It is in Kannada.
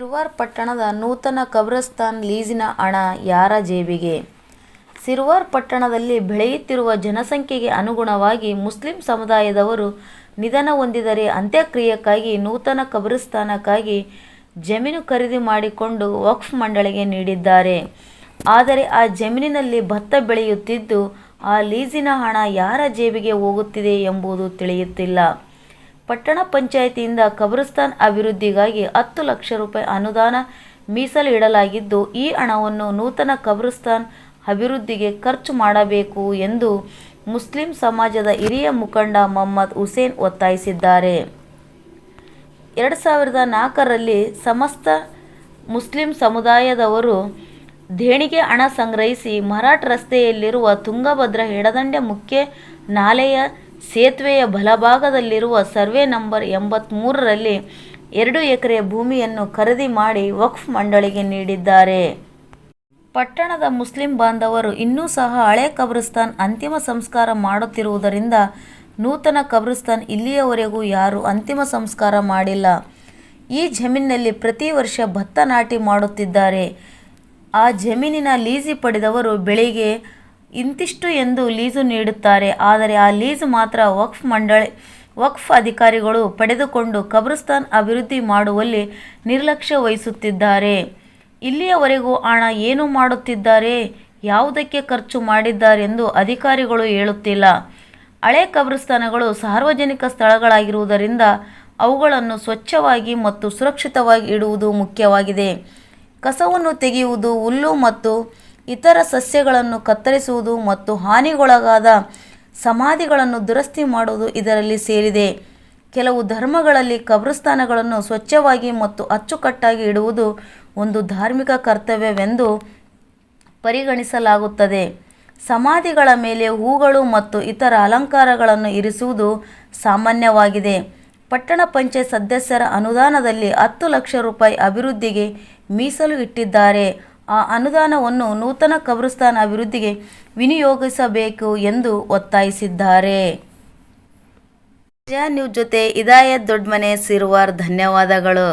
ಸಿರ್ವಾರ್ ಪಟ್ಟಣದ ನೂತನ ಕಬ್ರಸ್ತಾನ್ ಲೀಸಿನ ಹಣ ಯಾರ ಜೇಬಿಗೆ? ಸಿರ್ವಾರ್ ಪಟ್ಟಣದಲ್ಲಿ ಬೆಳೆಯುತ್ತಿರುವ ಜನಸಂಖ್ಯೆಗೆ ಅನುಗುಣವಾಗಿ ಮುಸ್ಲಿಂ ಸಮುದಾಯದವರು ನಿಧನ ಹೊಂದಿದರೆ ಅಂತ್ಯಕ್ರಿಯೆಗಾಗಿ ನೂತನ ಕಬ್ರಸ್ತಾನಕ್ಕಾಗಿ ಜಮೀನು ಖರೀದಿ ಮಾಡಿಕೊಂಡು ವಕ್ಫ್ ಮಂಡಳಿಗೆ ನೀಡಿದ್ದಾರೆ. ಆದರೆ ಆ ಜಮೀನಿನಲ್ಲಿ ಭತ್ತ ಬೆಳೆಯುತ್ತಿದ್ದು, ಆ ಲೀಸಿನ ಹಣ ಯಾರ ಜೇಬಿಗೆ ಹೋಗುತ್ತಿದೆ ಎಂಬುದು ತಿಳಿಯುತ್ತಿಲ್ಲ. ಪಟ್ಟಣ ಪಂಚಾಯಿತಿಯಿಂದ ಕಬ್ರಿಸ್ತಾನ್ ಅಭಿವೃದ್ಧಿಗಾಗಿ ಹತ್ತು ಲಕ್ಷ ರೂಪಾಯಿ ಅನುದಾನ ಮೀಸಲು ಇಡಲಾಗಿದ್ದು, ಈ ಹಣವನ್ನು ನೂತನ ಕಬ್ರಿಸ್ತಾನ್ ಅಭಿವೃದ್ಧಿಗೆ ಖರ್ಚು ಮಾಡಬೇಕು ಎಂದು ಮುಸ್ಲಿಂ ಸಮಾಜದ ಹಿರಿಯ ಮುಖಂಡ ಮೊಹಮ್ಮದ್ ಹುಸೇನ್ ಒತ್ತಾಯಿಸಿದ್ದಾರೆ. ಎರಡು ಸಾವಿರದ ನಾಲ್ಕರಲ್ಲಿ ಸಮಸ್ತ ಮುಸ್ಲಿಂ ಸಮುದಾಯದವರು ದೇಣಿಗೆ ಹಣ ಸಂಗ್ರಹಿಸಿ ಮರಾಠ ರಸ್ತೆಯಲ್ಲಿರುವ ತುಂಗಭದ್ರಾ ಎಡದಂಡೆ ಮುಖ್ಯ ನಾಲೆಯ ಸೇತುವೆಯ ಬಲಭಾಗದಲ್ಲಿರುವ ಸರ್ವೆ ನಂಬರ್ ಎಂಬತ್ಮೂರರಲ್ಲಿ ಎರಡು ಎಕರೆ ಭೂಮಿಯನ್ನು ಖರೀದಿ ಮಾಡಿ ವಕ್ಫ್ ಮಂಡಳಿಗೆ ನೀಡಿದ್ದಾರೆ. ಪಟ್ಟಣದ ಮುಸ್ಲಿಂ ಬಾಂಧವರು ಇನ್ನೂ ಸಹ ಹಳೆ ಕಬ್ರಿಸ್ತಾನ್ ಅಂತಿಮ ಸಂಸ್ಕಾರ ಮಾಡುತ್ತಿರುವುದರಿಂದ ನೂತನ ಕಬ್ರಿಸ್ತಾನ್ ಇಲ್ಲಿಯವರೆಗೂ ಯಾರೂ ಅಂತಿಮ ಸಂಸ್ಕಾರ ಮಾಡಿಲ್ಲ. ಈ ಜಮೀನಿನಲ್ಲಿ ಪ್ರತಿ ವರ್ಷ ಭತ್ತ ನಾಟಿ ಮಾಡುತ್ತಿದ್ದಾರೆ. ಆ ಜಮೀನಿನ ಲೀಸಿ ಪಡೆದವರು ಬೆಳೆಗೆ ಇಂತಿಷ್ಟು ಎಂದು ಲೀಸು ನೀಡುತ್ತಾರೆ. ಆದರೆ ಆ ಲೀಸು ಮಾತ್ರ ವಕ್ಫ್ ಮಂಡಳಿ ವಕ್ಫ್ ಅಧಿಕಾರಿಗಳು ಪಡೆದುಕೊಂಡು ಕಬ್ರಿಸ್ತಾನ್ ಅಭಿವೃದ್ಧಿ ಮಾಡುವಲ್ಲಿ ನಿರ್ಲಕ್ಷ್ಯ ವಹಿಸುತ್ತಿದ್ದಾರೆ. ಇಲ್ಲಿಯವರೆಗೂ ಹಣ ಏನು ಮಾಡುತ್ತಿದ್ದಾರೆ, ಯಾವುದಕ್ಕೆ ಖರ್ಚು ಮಾಡಿದ್ದಾರೆಂದು ಅಧಿಕಾರಿಗಳು ಹೇಳುತ್ತಿಲ್ಲ. ಹಳೆ ಕಬ್ರಿಸ್ತಾನಗಳು ಸಾರ್ವಜನಿಕ ಸ್ಥಳಗಳಾಗಿರುವುದರಿಂದ ಅವುಗಳನ್ನು ಸ್ವಚ್ಛವಾಗಿ ಮತ್ತು ಸುರಕ್ಷಿತವಾಗಿ ಇಡುವುದು ಮುಖ್ಯವಾಗಿದೆ. ಕಸವನ್ನು ತೆಗೆಯುವುದು, ಹುಲ್ಲು ಮತ್ತು ಇತರ ಸಸ್ಯಗಳನ್ನು ಕತ್ತರಿಸುವುದು ಮತ್ತು ಹಾನಿಗೊಳಗಾದ ಸಮಾಧಿಗಳನ್ನು ದುರಸ್ತಿ ಮಾಡುವುದು ಇದರಲ್ಲಿ ಸೇರಿದೆ. ಕೆಲವು ಧರ್ಮಗಳಲ್ಲಿ ಕಬ್ರಸ್ಥಾನಗಳನ್ನು ಸ್ವಚ್ಛವಾಗಿ ಮತ್ತು ಅಚ್ಚುಕಟ್ಟಾಗಿ ಇಡುವುದು ಒಂದು ಧಾರ್ಮಿಕ ಕರ್ತವ್ಯವೆಂದು ಪರಿಗಣಿಸಲಾಗುತ್ತದೆ. ಸಮಾಧಿಗಳ ಮೇಲೆ ಹೂಗಳು ಮತ್ತು ಇತರ ಅಲಂಕಾರಗಳನ್ನು ಇರಿಸುವುದು ಸಾಮಾನ್ಯವಾಗಿದೆ. ಪಟ್ಟಣ ಪಂಚಾಯತ್ ಸದಸ್ಯರ ಅನುದಾನದಲ್ಲಿ ಹತ್ತು ಲಕ್ಷ ರೂಪಾಯಿ ಅಭಿವೃದ್ಧಿಗೆ ಮೀಸಲು ಇಟ್ಟಿದ್ದಾರೆ. ಆ ಅನುದಾನವನ್ನು ನೂತನ ಕಬ್ರಿಸ್ತಾನ್ ಅಭಿವೃದ್ಧಿಗೆ ವಿನಿಯೋಗಿಸಬೇಕು ಎಂದು ಒತ್ತಾಯಿಸಿದ್ದಾರೆ. ಜಯ ನ್ಯೂಸ್ ಜೊತೆ ಇದಾಯತ್ ದೊಡ್ಡಮನೆ ಸಿರುವಾರ್ ಧನ್ಯವಾದಗಳು.